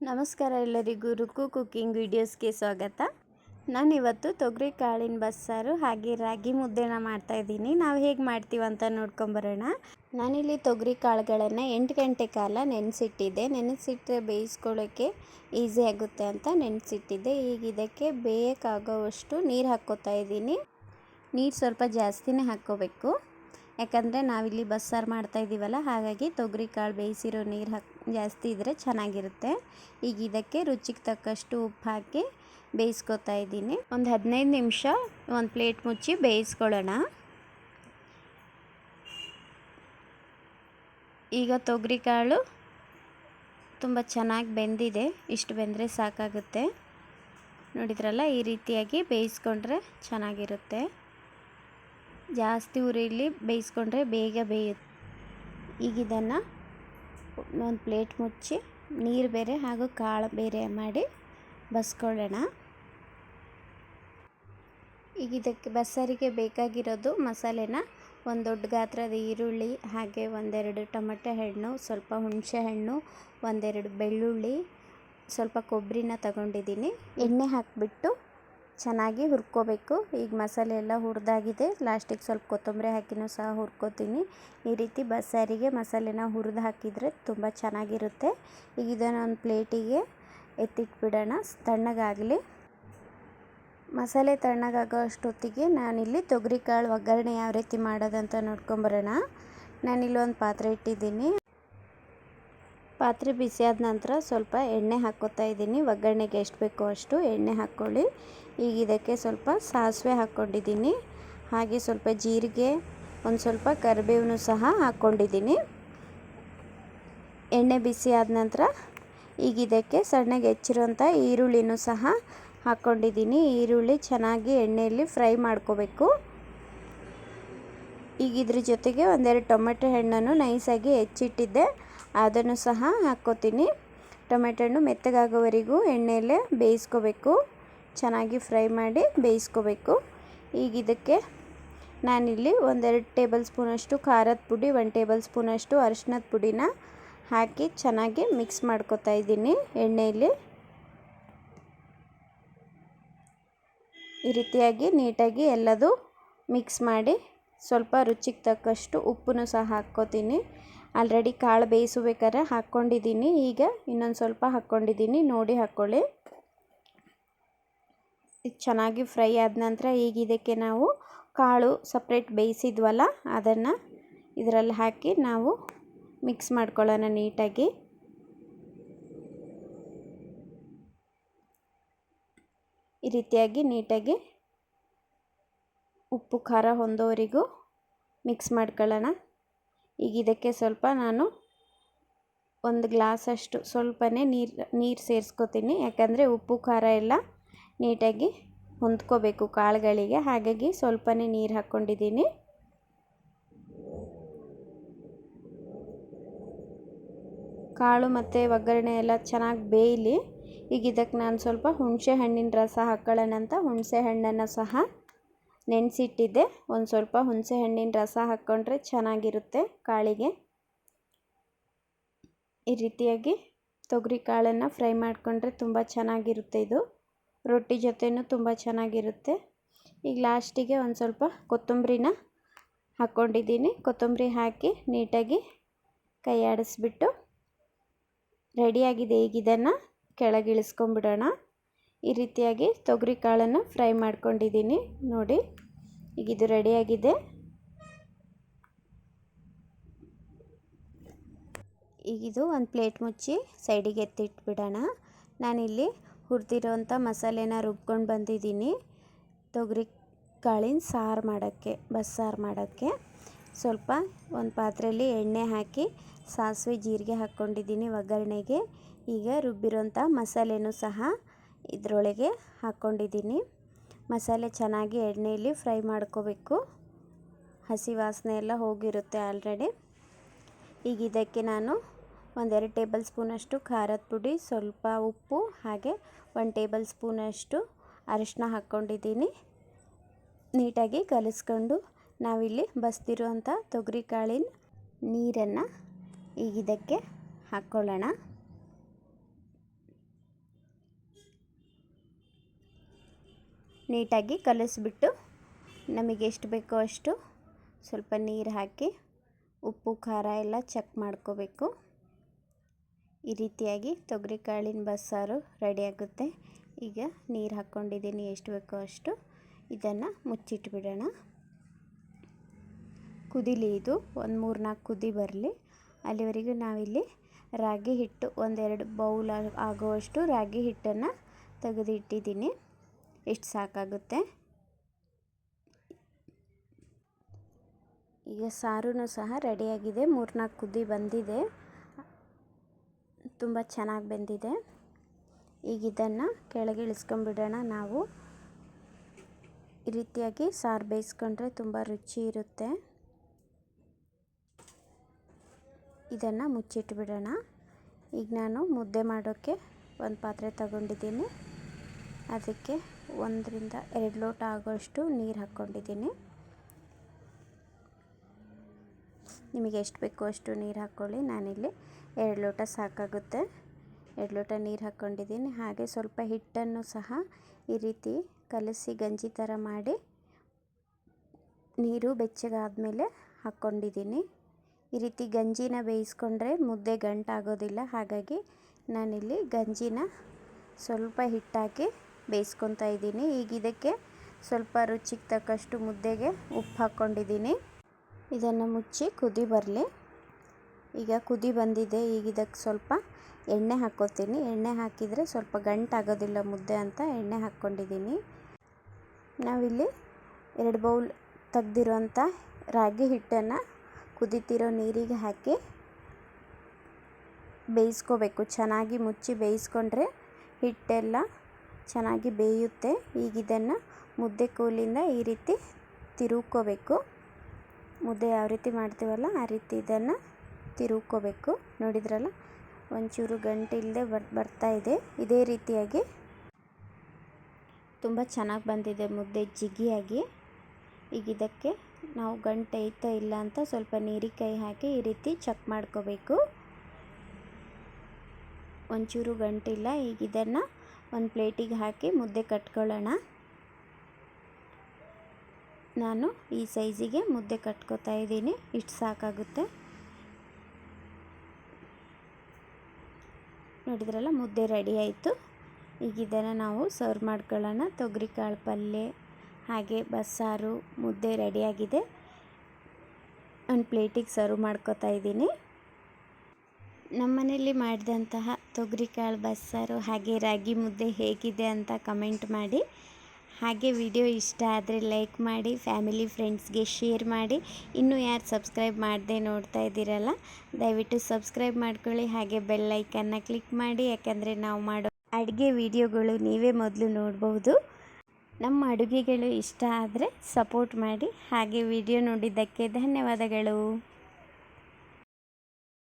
ನಮಸ್ಕಾರ ಎಲ್ಲರಿಗೂ ರುಕು ಕುಕ್ಕಿಂಗ್ ವಿಡಿಯೋಸ್ಗೆ ಸ್ವಾಗತ. ನಾನಿವತ್ತು ತೊಗರಿ ಕಾಳಿನ ಬಸ್ಸಾರು ಹಾಗೆ ರಾಗಿ ಮುದ್ದೆನ ಮಾಡ್ತಾ ಇದ್ದೀನಿ. ನಾವು ಹೇಗೆ ಮಾಡ್ತೀವಿ ಅಂತ ನೋಡ್ಕೊಂಬರೋಣ. ನಾನಿಲ್ಲಿ ತೊಗರಿ ಕಾಳುಗಳನ್ನು ಎಂಟು ಗಂಟೆ ಕಾಲ ನೆನೆಸಿಟ್ಟಿದ್ದೆ. ನೆನೆಸಿಟ್ಟರೆ ಬೇಯಿಸ್ಕೊಳ್ಳೋಕ್ಕೆ ಈಸಿ ಆಗುತ್ತೆ ಅಂತ ನೆನೆಸಿಟ್ಟಿದ್ದೆ. ಈಗ ಇದಕ್ಕೆ ಬೇಯಕ್ಕಾಗೋವಷ್ಟು ನೀರು ಹಾಕ್ಕೋತಾ ಇದ್ದೀನಿ. ನೀರು ಸ್ವಲ್ಪ ಜಾಸ್ತಿನೇ ಹಾಕ್ಕೋಬೇಕು. ಯಾಕಂದರೆ ನಾವಿಲ್ಲಿ ಬಸ್ಸಾರು ಮಾಡ್ತಾ ಇದ್ದೀವಲ್ಲ, ಹಾಗಾಗಿ ತೊಗರಿ ಕಾಳು ಬೇಯಿಸಿರೋ ನೀರು ಹಾಕಿ ಜಾಸ್ತಿ ಇದ್ದರೆ ಚೆನ್ನಾಗಿರುತ್ತೆ. ಈಗ ಇದಕ್ಕೆ ರುಚಿಗೆ ತಕ್ಕಷ್ಟು ಉಪ್ಪು ಹಾಕಿ ಬೇಯಿಸ್ಕೊತಾ ಇದ್ದೀನಿ. ಒಂದು ಹದಿನೈದು ನಿಮಿಷ ಒಂದು ಪ್ಲೇಟ್ ಮುಚ್ಚಿ ಬೇಯಿಸ್ಕೊಳ್ಳೋಣ. ಈಗ ತೊಗರಿ ಕಾಳು ತುಂಬ ಚೆನ್ನಾಗಿ ಬೆಂದಿದೆ. ಇಷ್ಟು ಬೆಂದರೆ ಸಾಕಾಗುತ್ತೆ. ನೋಡಿದ್ರಲ್ಲ, ಈ ರೀತಿಯಾಗಿ ಬೇಯಿಸ್ಕೊಂಡ್ರೆ ಚೆನ್ನಾಗಿರುತ್ತೆ. ಜಾಸ್ತಿ ಉರಿಲಿ ಬೇಯಿಸ್ಕೊಂಡ್ರೆ ಬೇಗ ಬೇಯುತ್ತೆ. ಈಗ ಇದನ್ನು ಒಂದು ಪ್ಲೇಟ್ ಮುಚ್ಚಿ ನೀರು ಬೇರೆ ಹಾಗೂ ಕಾಳು ಬೇರೆ ಮಾಡಿ ಬಸ್ಕೊಳ್ಳೋಣ. ಈಗ ಇದಕ್ಕೆ ಬಸ್ಸಾರಿಗೆ ಬೇಕಾಗಿರೋದು ಮಸಾಲೆನ ಒಂದು ದೊಡ್ಡ ಗಾತ್ರದ ಈರುಳ್ಳಿ, ಹಾಗೆ ಒಂದೆರಡು ಟೊಮೆಟೊ ಹಣ್ಣು, ಸ್ವಲ್ಪ ಹುಣಸೆ ಹಣ್ಣು, ಒಂದೆರಡು ಬೆಳ್ಳುಳ್ಳಿ, ಸ್ವಲ್ಪ ಕೊಬ್ಬರಿನ ತಗೊಂಡಿದ್ದೀನಿ. ಎಣ್ಣೆ ಹಾಕಿಬಿಟ್ಟು ಚೆನ್ನಾಗಿ ಹುರ್ಕೋಬೇಕು. ಈಗ ಮಸಾಲೆ ಎಲ್ಲ ಹುರಿದಾಗಿದೆ. ಲಾಸ್ಟಿಗೆ ಸ್ವಲ್ಪ ಕೊತ್ತಂಬರಿ ಹಾಕಿನೂ ಸಹ ಹುರ್ಕೋತೀನಿ. ಈ ರೀತಿ ಬಸ್ಸಾರಿಗೆ ಮಸಾಲೆನ ಹುರಿದು ಹಾಕಿದರೆ ತುಂಬ ಚೆನ್ನಾಗಿರುತ್ತೆ. ಈಗ ಇದನ್ನು ಒಂದು ಪ್ಲೇಟಿಗೆ ಎತ್ತಿಟ್ಬಿಡೋಣ. ತಣ್ಣಗಾಗಲಿ. ಮಸಾಲೆ ತಣ್ಣಗಾಗೋ ಅಷ್ಟೊತ್ತಿಗೆ ನಾನಿಲ್ಲಿ ತೊಗರಿಕಾಳು ಒಗ್ಗರಣೆ ಯಾವ ರೀತಿ ಮಾಡೋದಂತ ನೋಡ್ಕೊಂಬರೋಣ. ನಾನಿಲ್ಲಿ ಒಂದು ಪಾತ್ರೆ ಇಟ್ಟಿದ್ದೀನಿ. ಪಾತ್ರೆ ಬಿಸಿಯಾದ ನಂತರ ಸ್ವಲ್ಪ ಎಣ್ಣೆ ಹಾಕ್ಕೋತಾ ಇದ್ದೀನಿ. ಒಗ್ಗರಣೆಗೆ ಎಷ್ಟು ಬೇಕೋ ಅಷ್ಟು ಎಣ್ಣೆ ಹಾಕ್ಕೊಳ್ಳಿ ಈಗ ಇದಕ್ಕೆ ಸ್ವಲ್ಪ ಸಾಸಿವೆ ಹಾಕ್ಕೊಂಡಿದ್ದೀನಿ ಹಾಗೆ ಸ್ವಲ್ಪ ಜೀರಿಗೆ, ಒಂದು ಸ್ವಲ್ಪ ಕರಿಬೇವನ್ನು ಸಹ ಹಾಕ್ಕೊಂಡಿದ್ದೀನಿ ಎಣ್ಣೆ ಬಿಸಿ ಆದ ನಂತರ ಈಗ ಇದಕ್ಕೆ ಸಣ್ಣಗೆ ಹೆಚ್ಚಿರುವಂಥ ಈರುಳ್ಳಿನೂ ಸಹ ಹಾಕ್ಕೊಂಡಿದ್ದೀನಿ ಈರುಳ್ಳಿ ಚೆನ್ನಾಗಿ ಎಣ್ಣೆಯಲ್ಲಿ ಫ್ರೈ ಮಾಡ್ಕೋಬೇಕು. ಈಗ ಇದ್ರ ಜೊತೆಗೆ ಒಂದೆರಡು ಟೊಮೆಟೊ ಹಣ್ಣನ್ನು ನೈಸಾಗಿ ಹೆಚ್ಚಿಟ್ಟಿದ್ದೆ. ಅದನ್ನು ಸಹ ಹಾಕ್ಕೋತೀನಿ. ಟೊಮೆಟೊ ಹಣ್ಣು ಮೆತ್ತಗಾಗೋವರೆಗೂ ಎಣ್ಣೆಯಲ್ಲೇ ಬೇಯಿಸ್ಕೋಬೇಕು. ಚೆನ್ನಾಗಿ ಫ್ರೈ ಮಾಡಿ ಬೇಯಿಸ್ಕೋಬೇಕು. ಈಗ ಇದಕ್ಕೆ ನಾನಿಲ್ಲಿ ಒಂದೆರಡು ಟೇಬಲ್ ಸ್ಪೂನಷ್ಟು ಖಾರದ ಪುಡಿ, ಒಂದು ಟೇಬಲ್ ಸ್ಪೂನಷ್ಟು ಅರಿಶಿನದ ಪುಡಿನ ಹಾಕಿ ಚೆನ್ನಾಗಿ ಮಿಕ್ಸ್ ಮಾಡ್ಕೊತಾ ಇದ್ದೀನಿ ಎಣ್ಣೆಯಲ್ಲಿ. ಈ ರೀತಿಯಾಗಿ ನೀಟಾಗಿ ಎಲ್ಲದು ಮಿಕ್ಸ್ ಮಾಡಿ ಸ್ವಲ್ಪ ರುಚಿಗೆ ತಕ್ಕಷ್ಟು ಉಪ್ಪನ್ನು ಸಹ ಹಾಕ್ಕೋತೀನಿ. ಆಲ್ರೆಡಿ ಕಾಳು ಬೇಯಿಸಬೇಕಾದ್ರೆ ಹಾಕ್ಕೊಂಡಿದ್ದೀನಿ. ಈಗ ಇನ್ನೊಂದು ಸ್ವಲ್ಪ ಹಾಕ್ಕೊಂಡಿದ್ದೀನಿ. ನೋಡಿ ಹಾಕ್ಕೊಳ್ಳಿ ಇದು ಚೆನ್ನಾಗಿ ಫ್ರೈ ಆದ ನಂತರ ಈಗ ಇದಕ್ಕೆ ನಾವು ಕಾಳು ಸಪ್ರೇಟ್ ಬೇಯಿಸಿದ್ವಲ್ಲ, ಅದನ್ನು ಇದರಲ್ಲಿ ಹಾಕಿ ನಾವು ಮಿಕ್ಸ್ ಮಾಡ್ಕೊಳ್ಳೋಣ ನೀಟಾಗಿ. ಈ ರೀತಿಯಾಗಿ ನೀಟಾಗಿ ಉಪ್ಪು, ಖಾರ ಹೊಂದೋವರೆಗೂ ಮಿಕ್ಸ್ ಮಾಡ್ಕೊಳ್ಳೋಣ. ಈಗ ಇದಕ್ಕೆ ಸ್ವಲ್ಪ ನಾನು ಒಂದು ಗ್ಲಾಸಷ್ಟು ಸ್ವಲ್ಪನೇ ನೀರು ನೀರು ಸೇರಿಸ್ಕೋತೀನಿ. ಯಾಕಂದರೆ ಉಪ್ಪು, ಖಾರ ಎಲ್ಲ ನೀಟಾಗಿ ಹೊಂದ್ಕೋಬೇಕು ಕಾಳುಗಳಿಗೆ. ಹಾಗಾಗಿ ಸ್ವಲ್ಪನೇ ನೀರು ಹಾಕ್ಕೊಂಡಿದ್ದೀನಿ. ಕಾಳು ಮತ್ತು ಒಗ್ಗರಣೆ ಎಲ್ಲ ಚೆನ್ನಾಗಿ ಬೇಯಲಿ. ಈಗ ಇದಕ್ಕೆ ನಾನು ಸ್ವಲ್ಪ ಹುಣಸೆ ಹಣ್ಣಿನ ರಸ ಹಾಕ್ಕೊಳ್ಳೋಣ ಅಂತ. ಹುಣಸೆ ಹಣ್ಣನ್ನು ಸಹ ನೆನೆಸಿಟ್ಟಿದ್ದೆ. ಒಂದು ಸ್ವಲ್ಪ ಹುಣಸೆಹಣ್ಣಿನ ರಸ ಹಾಕ್ಕೊಂಡ್ರೆ ಚೆನ್ನಾಗಿರುತ್ತೆ ಕಾಳಿಗೆ. ಈ ರೀತಿಯಾಗಿ ತೊಗರಿ ಕಾಳನ್ನು ಫ್ರೈ ಮಾಡಿಕೊಂಡ್ರೆ ತುಂಬ ಚೆನ್ನಾಗಿರುತ್ತೆ ಇದು. ರೊಟ್ಟಿ ಜೊತೆನೂ ತುಂಬ ಚೆನ್ನಾಗಿರುತ್ತೆ. ಈಗ ಲಾಸ್ಟಿಗೆ ಒಂದು ಸ್ವಲ್ಪ ಕೊತ್ತಂಬರಿನ ಹಾಕ್ಕೊಂಡಿದ್ದೀನಿ ಕೊತ್ತಂಬರಿ ಹಾಕಿ ನೀಟಾಗಿ ಕೈ ಆಡಿಸ್ಬಿಟ್ಟು ರೆಡಿಯಾಗಿದೆ. ಈಗ ಇದನ್ನು ಕೆಳಗಿಳಿಸ್ಕೊಂಬಿಡೋಣ. ಈ ರೀತಿಯಾಗಿ ತೊಗರಿ ಕಾಳನ್ನು ಫ್ರೈ ಮಾಡ್ಕೊಂಡಿದ್ದೀನಿ. ನೋಡಿ, ಈಗ ಇದು ರೆಡಿಯಾಗಿದೆ. ಈಗ ಇದು ಒಂದು ಪ್ಲೇಟ್ ಮುಚ್ಚಿ ಸೈಡಿಗೆ ಎತ್ತಿಟ್ಬಿಡೋಣ. ನಾನಿಲ್ಲಿ ಹುರಿದಿರೋಂಥ ಮಸಾಲೆನ ರುಬ್ಕೊಂಡು ಬಂದಿದ್ದೀನಿ ತೊಗರಿ ಕಾಳಿನ ಸಾರು ಮಾಡೋಕ್ಕೆ ಬಸ್ಸಾರು ಮಾಡೋಕ್ಕೆ. ಸ್ವಲ್ಪ ಒಂದು ಪಾತ್ರೆಯಲ್ಲಿ ಎಣ್ಣೆ ಹಾಕಿ ಸಾಸಿವೆ ಜೀರಿಗೆ ಹಾಕ್ಕೊಂಡಿದ್ದೀನಿ ಒಗ್ಗರಣೆಗೆ. ಈಗ ರುಬ್ಬಿರೋಂಥ ಮಸಾಲೆನೂ ಸಹ ಇದರೊಳಗೆ ಹಾಕ್ಕೊಂಡಿದ್ದೀನಿ. ಮಸಾಲೆ ಚೆನ್ನಾಗಿ ಎಣ್ಣೆಯಲ್ಲಿ ಫ್ರೈ ಮಾಡ್ಕೋಬೇಕು. ಹಸಿ ವಾಸನೆ ಎಲ್ಲ ಹೋಗಿರುತ್ತೆ ಆಲ್ರೆಡಿ. ಈಗ ಇದಕ್ಕೆ ನಾನು ಒಂದೆರಡು ಟೇಬಲ್ ಸ್ಪೂನಷ್ಟು ಖಾರದ ಪುಡಿ, ಸ್ವಲ್ಪ ಉಪ್ಪು, ಹಾಗೆ ಒಂದು ಟೇಬಲ್ ಸ್ಪೂನಷ್ಟು ಅರಿಶಿನ ಹಾಕ್ಕೊಂಡಿದ್ದೀನಿ. ನೀಟಾಗಿ ಕಲಿಸ್ಕೊಂಡು ನಾವಿಲ್ಲಿ ಬಸ್ತಿರುವಂಥ ತೊಗರಿ ಕಾಳಿನ ನೀರನ್ನು ಈಗ ಇದಕ್ಕೆ ಹಾಕ್ಕೊಳ್ಳೋಣ. ನೀಟಾಗಿ ಕಲಿಸ್ಬಿಟ್ಟು ನಮಗೆ ಎಷ್ಟು ಬೇಕೋ ಅಷ್ಟು ಸ್ವಲ್ಪ ನೀರು ಹಾಕಿ ಉಪ್ಪು, ಖಾರ ಎಲ್ಲ ಚೆಕ್ ಮಾಡ್ಕೋಬೇಕು. ಈ ರೀತಿಯಾಗಿ ತೊಗರಿ ಕಾಳಿನ ಬಸ್ಸಾರು ರೆಡಿಯಾಗುತ್ತೆ ಈಗ ನೀರು ಹಾಕ್ಕೊಂಡಿದ್ದೀನಿ ಎಷ್ಟು ಬೇಕೋ ಅಷ್ಟು. ಇದನ್ನು ಮುಚ್ಚಿಟ್ಬಿಡೋಣ. ಕುದಿಲಿ ಇದು, ಒಂದು ಮೂರು ನಾಲ್ಕು ಕುದಿ ಬರಲಿ. ಅಲ್ಲಿವರೆಗೂ ನಾವಿಲ್ಲಿ ರಾಗಿ ಹಿಟ್ಟು ಒಂದೆರಡು ಬೌಲ್ ಆಗುವಷ್ಟು ರಾಗಿ ಹಿಟ್ಟನ್ನು ತೆಗೆದಿಟ್ಟಿದ್ದೀನಿ. ಎಷ್ಟು ಸಾಕಾಗುತ್ತೆ. ಈಗ ಸಾರೂ ಸಹ ರೆಡಿಯಾಗಿದೆ. ಮೂರ್ನಾಲ್ಕು ಕುದಿ ಬಂದಿದೆ. ತುಂಬ ಚೆನ್ನಾಗಿ ಬೆಂದಿದೆ. ಈಗ ಇದನ್ನು ಕೆಳಗೆ ಇಳಿಸ್ಕೊಂಬಿಡೋಣ ನಾವು ಈ ರೀತಿಯಾಗಿ ಸಾರು ಬೇಯಿಸ್ಕೊಂಡ್ರೆ ತುಂಬ ರುಚಿ ಇರುತ್ತೆ. ಇದನ್ನು ಮುಚ್ಚಿಟ್ಬಿಡೋಣ. ಈಗ ನಾನು ಮುದ್ದೆ ಮಾಡೋಕ್ಕೆ ಒಂದು ಪಾತ್ರೆ ತಗೊಂಡಿದ್ದೀನಿ. ಅದಕ್ಕೆ ಒಂದರಿಂದ ಎರಡು ಲೋಟ ಆಗೋಷ್ಟು ನೀರು ಹಾಕ್ಕೊಂಡಿದ್ದೀನಿ. ನಿಮಗೆ ಎಷ್ಟು ಬೇಕೋ ಅಷ್ಟು ನೀರು ಹಾಕ್ಕೊಳ್ಳಿ. ನಾನಿಲ್ಲಿ ಎರಡು ಲೋಟ ಸಾಕಾಗುತ್ತೆ. ಎರಡು ಲೋಟ ನೀರು ಹಾಕ್ಕೊಂಡಿದ್ದೀನಿ. ಹಾಗೆ ಸ್ವಲ್ಪ ಹಿಟ್ಟನ್ನು ಸಹ ಈ ರೀತಿ ಕಲಸಿ ಗಂಜಿ ಥರ ಮಾಡಿ ನೀರು ಬೆಚ್ಚಗಾದಮೇಲೆ ಹಾಕ್ಕೊಂಡಿದ್ದೀನಿ. ಈ ರೀತಿ ಗಂಜಿನ ಬೇಯಿಸ್ಕೊಂಡ್ರೆ ಮುದ್ದೆ ಗಂಟಾಗೋದಿಲ್ಲ. ಹಾಗಾಗಿ ನಾನಿಲ್ಲಿ ಗಂಜಿನ ಸ್ವಲ್ಪ ಹಿಟ್ಟಾಕಿ ಬೇಯಿಸ್ಕೊತಾ ಇದ್ದೀನಿ. ಈಗ ಇದಕ್ಕೆ ಸ್ವಲ್ಪ ರುಚಿಗೆ ತಕ್ಕಷ್ಟು ಮುದ್ದೆಗೆ ಉಪ್ಪು ಹಾಕ್ಕೊಂಡಿದ್ದೀನಿ. ಇದನ್ನು ಮುಚ್ಚಿ ಕುದಿ ಬರಲಿ. ಈಗ ಕುದಿ ಬಂದಿದೆ. ಈಗ ಇದಕ್ಕೆ ಸ್ವಲ್ಪ ಎಣ್ಣೆ ಹಾಕ್ಕೋತೀನಿ. ಎಣ್ಣೆ ಹಾಕಿದರೆ ಸ್ವಲ್ಪ ಗಂಟಾಗೋದಿಲ್ಲ ಮುದ್ದೆ ಅಂತ ಎಣ್ಣೆ ಹಾಕ್ಕೊಂಡಿದ್ದೀನಿ. ನಾವಿಲ್ಲಿ ಎರಡು ಬೌಲ್ ತೆಗ್ದಿರೋಂಥ ರಾಗಿ ಹಿಟ್ಟನ್ನು ಕುದಿತಿರೋ ನೀರಿಗೆ ಹಾಕಿ ಬೇಯಿಸ್ಕೋಬೇಕು. ಚೆನ್ನಾಗಿ ಮುಚ್ಚಿ ಬೇಯಿಸ್ಕೊಂಡ್ರೆ ಹಿಟ್ಟೆಲ್ಲ ಚೆನ್ನಾಗಿ ಬೇಯುತ್ತೆ. ಈಗ ಇದನ್ನು ಮುದ್ದೆ ಕೋಲಿಂದ ಈ ರೀತಿ ತಿರುಗ್ಕೋಬೇಕು. ಮುದ್ದೆ ಯಾವ ರೀತಿ ಮಾಡ್ತೀವಲ್ಲ, ಆ ರೀತಿ ಇದನ್ನು ತಿರುಗ್ಕೋಬೇಕು. ನೋಡಿದ್ರಲ್ಲ, ಒಂಚೂರು ಗಂಟಿಲ್ಲದೆ ಬರ್, ಬರ್ತಾ ಇದೆ. ಇದೇ ರೀತಿಯಾಗಿ ತುಂಬ ಚೆನ್ನಾಗಿ ಬಂದಿದೆ ಮುದ್ದೆ ಜಿಗಿಯಾಗಿ. ಈಗ ಇದಕ್ಕೆ ನಾವು ಗಂಟೆ ಐತಾ ಇಲ್ಲ ಅಂತ ಸ್ವಲ್ಪ ನೀರಿಗೆ ಹಾಕಿ ಈ ರೀತಿ ಚೆಕ್ ಮಾಡ್ಕೋಬೇಕು. ಒಂಚೂರು ಗಂಟಿಲ್ಲ ಈಗ ಇದನ್ನು ಒಂದು ಪ್ಲೇಟಿಗೆ ಹಾಕಿ ಮುದ್ದೆ ಕಟ್ಕೊಳ್ಳೋಣ. ನಾನು ಈ ಸೈಜಿಗೆ ಮುದ್ದೆ ಕಟ್ಕೋತಾ ಇದ್ದೀನಿ. ಇಷ್ಟು ಸಾಕಾಗುತ್ತೆ. ನೋಡಿದ್ರಲ್ಲ, ಮುದ್ದೆ ರೆಡಿ ಆಯಿತು. ಈಗ ಇದನ್ನು ನಾವು ಸರ್ವ್ ಮಾಡ್ಕೊಳ್ಳೋಣ. ತೊಗರಿ ಕಾಳು ಪಲ್ಯ, ಹಾಗೆ ಬಸ್ಸಾರು, ಮುದ್ದೆ ರೆಡಿಯಾಗಿದೆ ಒಂದು ಪ್ಲೇಟಿಗೆ ಸರ್ವ್ ಮಾಡ್ಕೋತಾ ಇದ್ದೀನಿ. ನಮ್ಮ ಮನೆಯಲ್ಲಿ ಮಾಡಿದಂತಹ ತೊಗರಿಕಾಳು, ಬಸ್ಸಾರು, ಹಾಗೆ ರಾಗಿ ಮುದ್ದೆ ಹೇಗಿದೆ ಅಂತ ಕಮೆಂಟ್ ಮಾಡಿ. ಹಾಗೆ ವಿಡಿಯೋ ಇಷ್ಟ ಆದರೆ ಲೈಕ್ ಮಾಡಿ ಫ್ಯಾಮಿಲಿ ಫ್ರೆಂಡ್ಸ್ಗೆ ಶೇರ್ ಮಾಡಿ. ಇನ್ನೂ ಯಾರು ಸಬ್ಸ್ಕ್ರೈಬ್ ಮಾಡದೆ ನೋಡ್ತಾ ಇದ್ದೀರಲ್ಲ, ದಯವಿಟ್ಟು ಸಬ್ಸ್ಕ್ರೈಬ್ ಮಾಡ್ಕೊಳ್ಳಿ. ಹಾಗೆ ಬೆಲ್ ಲೈಕನ್ನು ಕ್ಲಿಕ್ ಮಾಡಿ, ಯಾಕಂದರೆ ನಾವು ಮಾಡೋ ಅಡುಗೆ ವಿಡಿಯೋಗಳು ನೀವೇ ಮೊದಲು ನೋಡ್ಬೋದು. ನಮ್ಮ ಅಡುಗೆಗಳು ಇಷ್ಟ ಆದರೆ ಸಪೋರ್ಟ್ ಮಾಡಿ. ಹಾಗೆ ವಿಡಿಯೋ ನೋಡಿದ್ದಕ್ಕೆ ಧನ್ಯವಾದಗಳು.